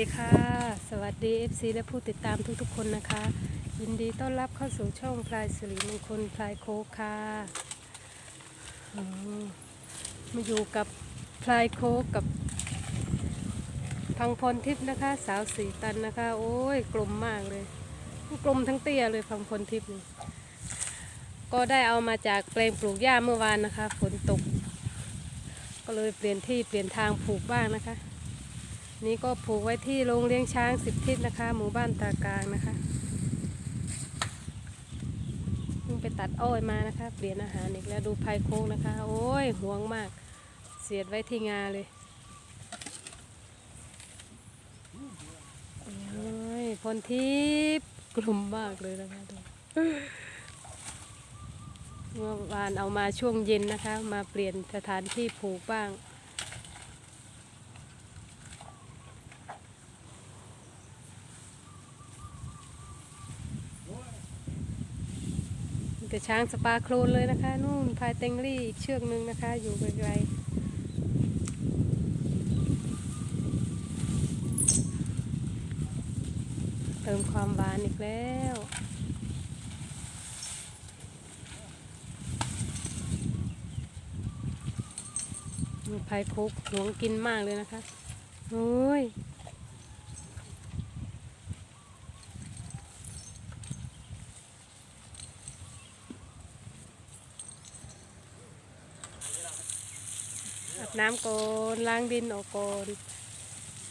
ดีค่ะ สวัสดี FC และผู้ติดตามทุกๆคนนะคะ ยินดีต้อนรับเข้าสู่ช่องพลายสิริมงคลพลายโคกค่ะมาอยู่กับพลายโคกกับพังพรทิพย์นะคะ สาวสีตันนะคะ โอ้ยกลมมากเลย กลมทั้งเตี้ยเลยพังพรทิพย์ก็ได้เอามาจากแปลงปลูกหญ้าเมื่อวานนะคะ ฝนตก ก็เลยเปลี่ยนที่เปลี่ยนทางปลูกบ้างนะคะ นี่ก็ผูกไว้ที่โรงเลี้ยงช้างสิบทิศนะคะ หมู่บ้านตากลางนะคะเพิ่งไปตัดอ้อยมานะคะ เปลี่ยนอาหารอีกแล้วดูไพโคกนะคะ โอ้ยห่วงมาก เสียดไว้ที่งาเลยโอ้ยพลทิพย์กลุ่มมากเลยนะคะดูเมื่อวานเอามาช่วงเย็นนะคะ มาเปลี่ยนสถานที่ผูกบ้าง มีแต่ช้างสปาโคลนเลยนะคะ นู่นพายเต็งรี่อีกเชือกหนึ่งนะคะ อยู่ไกลๆเติมความหวานอีกแล้วพายคุกหวงกินมากเลยนะคะโอ้ย น้ำก่อนล้างดินออกก่อน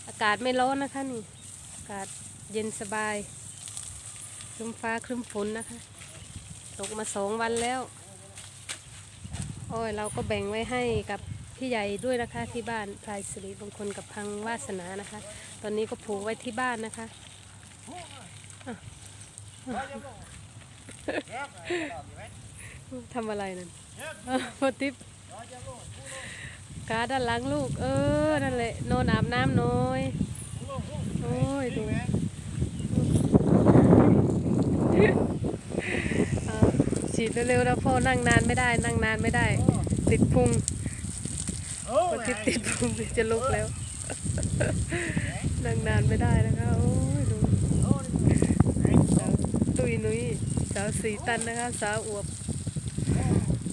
อากาศไม่ร้อนนะคะนี่ อากาศเย็นสบายครึ้มฟ้าครึ้มฝนนะคะ ตกมาสองวันแล้วโอ้ยเราก็แบ่งไว้ให้กับพี่ใหญ่ด้วยนะคะที่บ้านพลายสิริบางคนกับพังวาสนานะคะ ตอนนี้ก็ผูกไว้ที่บ้านนะคะ ทำอะไรนั่นอะพอทิพย์ กาด้านหลังลูก เออ นั่นแหละนอนอาบน้ำน้อย โอ้ยดูฉีดเร็วๆนะพ่อนั่งนานไม่ได้ นั่งนานไม่ได้ ติดพุงคนที่ติดพุงจะลุกแล้ว นั่งนานไม่ได้นะคะ โอ้ยดูสาวตุยนุ้ยสาวสีตันนะคะ สาวอวบ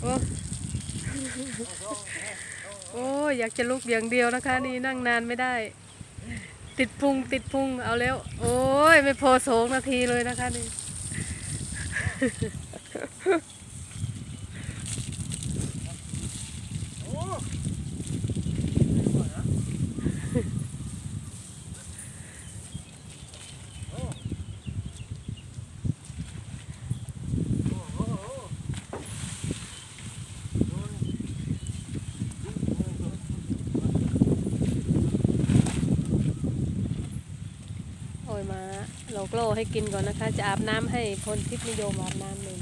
โอ้ โอ้ยอยากจะลุกอย่างเดียวนะคะ นี่นั่งนานไม่ได้ ติดพุงติดพุงเอาแล้ว โอ้ยไม่พอสองนาทีเลยนะคะนี่โอ้ย มาโกโลให้กินก่อนนะคะ จะอาบน้ำให้พลทิพย์นิยมอาบน้ำเลย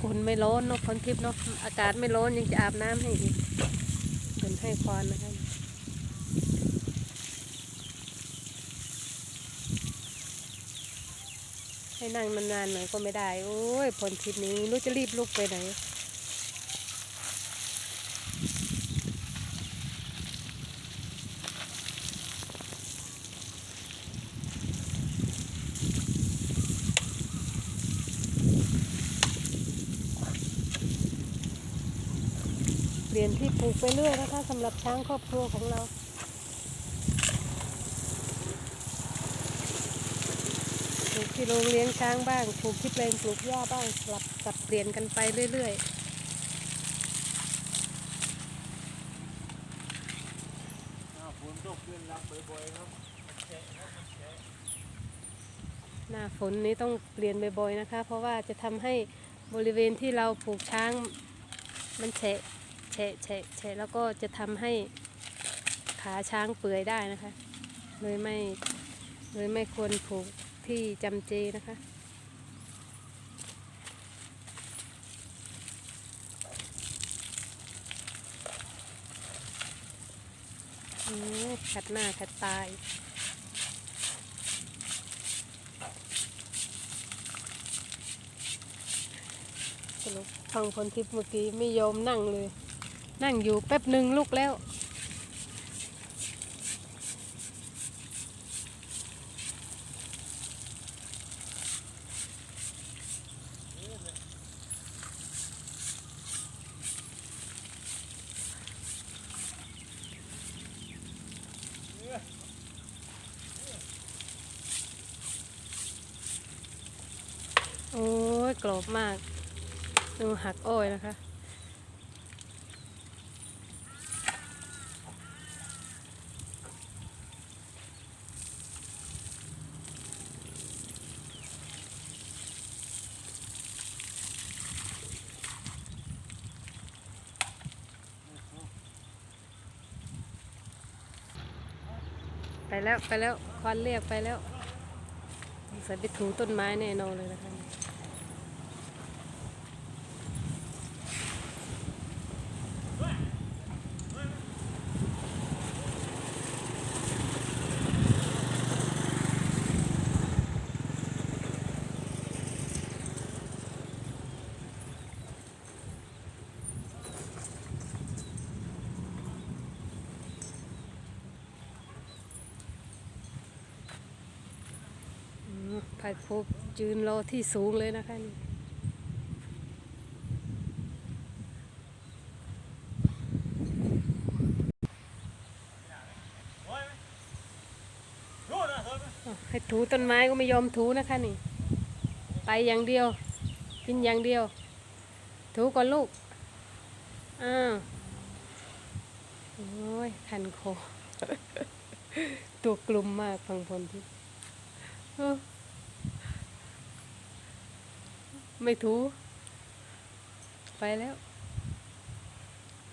คนไม่ร้อนเนาะพลทิพย์เนาะอากาศไม่ร้อนยังจะอาบน้ำให้อีกเป็นให้ควานนะคะให้นั่งนานๆหน่อยก็ไม่ได้ โอ้ยพลทิพย์นี้รู้จะรีบลุกไปไหน เปลี่ยนที่ปลูกไปเรื่อยนะคะสำหรับช้างครอบครัวของเราปลูกที่โรงเลี้ยงช้างบ้างปลูกที่แปลงปลูกหญ้าบ้างสลับสับเปลี่ยนกันไปเรื่อยๆหน้าฝนนี้ต้องเปลี่ยนบ่อยๆนะคะ เพราะว่าจะทำให้บริเวณที่เราปลูกช้างมันแฉะ แฉะแฉะแฉะแล้วก็จะทำให้ขาช้างเปื่อยได้นะคะเลยไม่เลยไม่ควรผูกที่จำเจนะคะอืมขัดหน้าขัดตาอีกสรุปฟังพลทิพย์เมื่อกี้ไม่ยอมนั่งเลย นั่งอยู่แป๊บหนึ่งลุกแล้ว โอ้ยกรอบมาก ดูหักอ้อยนะคะ แล้วไปแล้วควันเรียกไปแล้วใส่ไปถูต้นไม้แน่นอนเลยนะคะ อืมไผ่พบยืนรอที่สูงเลยนะคะนี่ให้ถูต้นไม้ก็ไม่ยอมถูนะคะนี่ ไปอย่างเดียว กินอย่างเดียว ถูก่อนลูก อ้าว โอ้ยคันโค ตัวกลุ่มมากฟังพลที่เออ ไม่ถู ไปแล้ว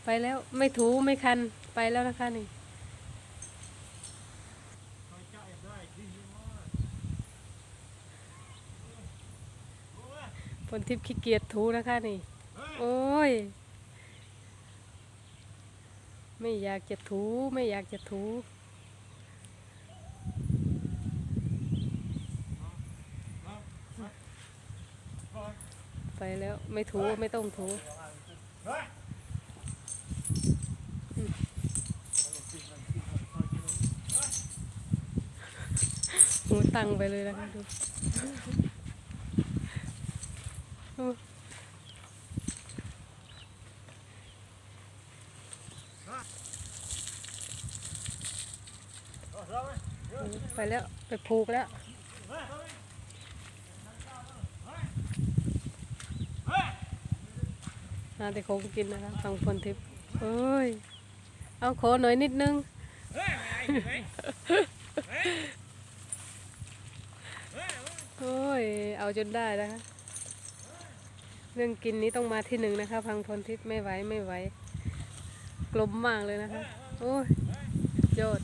ไปแล้วไม่ถูไม่คัน ไปแล้วนะคะนี่คอยเจ้าเอ็ดได้ดีมากพลทิพย์ขี้เกียจถูนะคะนี่ โอ้ย ไม่อยากจะถู ไม่อยากจะถู ไปแล้วไม่ถูไม่ต้องถูหูตังไปเลยนะคะดูไปแล้ว ไปผูกแล้ว นาแต่คงกินนะคะฟังพลทิพย์เอ้ย เอาขอหน่อยนิดนึง โอ้ย เอาจนได้นะคะ เรื่องกินนี้ต้องมาที่หนึ่งนะคะ พังพลทิพย์ไม่ไหวไม่ไหว กลมมากเลยนะคะ โอ้ยยอด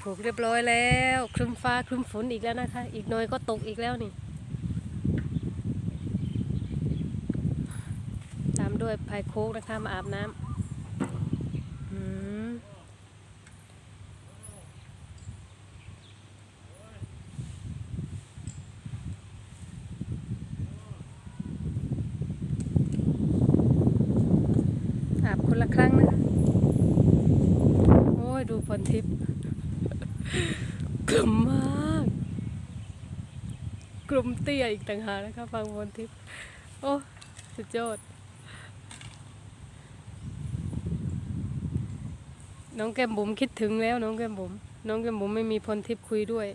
อ่าผูกเรียบร้อยแล้วครึ้มฟ้าครึ้มฝนอีกแล้วนะคะ อีกหน่อยก็ตกอีกแล้วนี่ ตามด้วยพายโคกนะคะมาอาบน้ำอาบคนละครั้งนะคะโอ้ย ดูพรทิพย์ กลุ่มมาก กลุ่มเตี้ยอีกต่างหากนะคะฟังพรทิพย์โอ้สุดยอดน้องแก้มบุ๋มคิดถึงแล้วน้องแก้มบุ๋มน้องแก้มบุ๋มไม่มีพรทิพย์คุยด้วย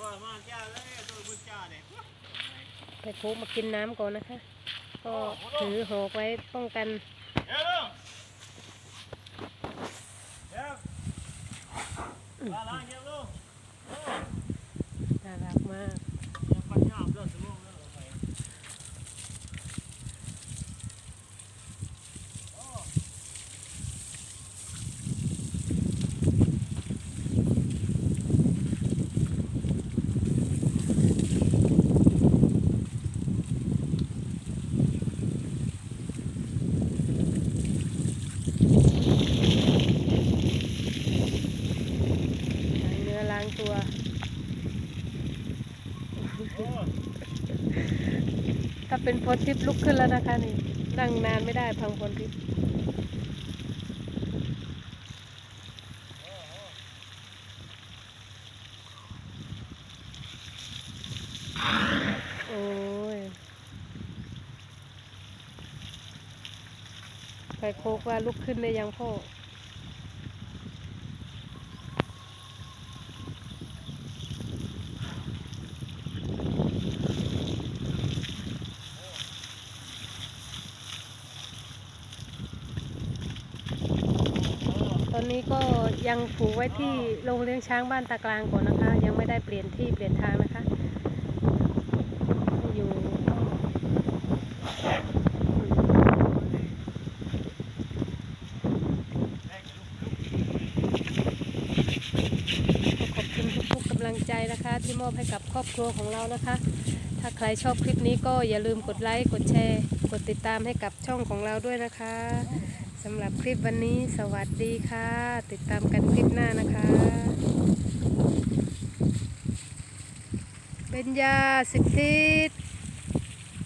ว่ามาเจ้าเลยตัวบุญเจ้าเนี่ยไปโคกมากินน้ำก่อนนะคะ ก็ถือหอกไว้ป้องกัน เดี๋ยวลุงเดี๋ยวมาล้างเดี๋ยวลุง น่ารักมากัว ถ้าเป็นพลทิปลุกขึ้นแล้วนะคะนี่นั่งนานไม่ได้พังพลทิพโอ้ยไปโคกว่าลุกขึ้นได้ยังพ่อ อนนี้ก็ยังผูกไว้ที่โรงเลี้ยงช้างบ้านตากลางก่อนนะคะ ยังไม่ได้เปลี่ยนที่เปลี่ยนทางนะคะ อยู่ขอบคุณทุกๆกำลังใจนะคะ ที่มอบให้กับครอบครัวของเรานะคะ ถ้าใครชอบคลิปนี้ก็อย่าลืมกดไลค์ กดแชร์ กดติดตามให้กับช่องของเราด้วยนะคะ สำหรับคลิปวันนี้สวัสดีค่ะ ติดตามกันคลิปหน้านะคะ เป็นยาสิทธิต